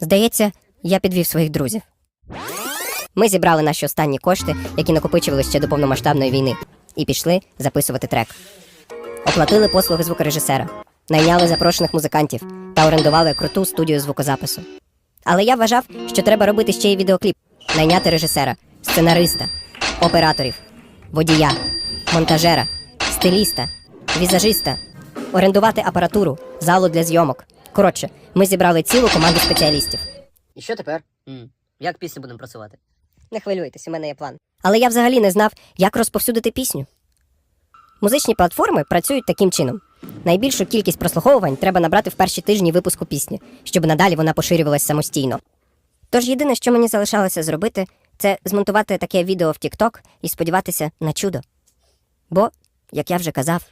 Здається, я підвів своїх друзів. Ми зібрали наші останні кошти, які накопичували ще до повномасштабної війни, і пішли записувати трек. Оплатили послуги звукорежисера, найняли запрошених музикантів та орендували круту студію звукозапису. Але я вважав, що треба робити ще й відеокліп, найняти режисера, сценариста, операторів, водія, монтажера, стиліста, візажиста, орендувати апаратуру, залу для зйомок. Коротше, ми зібрали цілу команду спеціалістів. І що тепер? м Як пісню будемо просувати? Не хвилюйтесь, у мене є план. Але я взагалі не знав, як розповсюдити пісню. Музичні платформи працюють таким чином. Найбільшу кількість прослуховувань треба набрати в перші тижні випуску пісні, щоб надалі вона поширювалась самостійно. Тож єдине, що мені залишалося зробити, це змонтувати таке відео в TikTok і сподіватися на чудо. Бо, як я вже казав,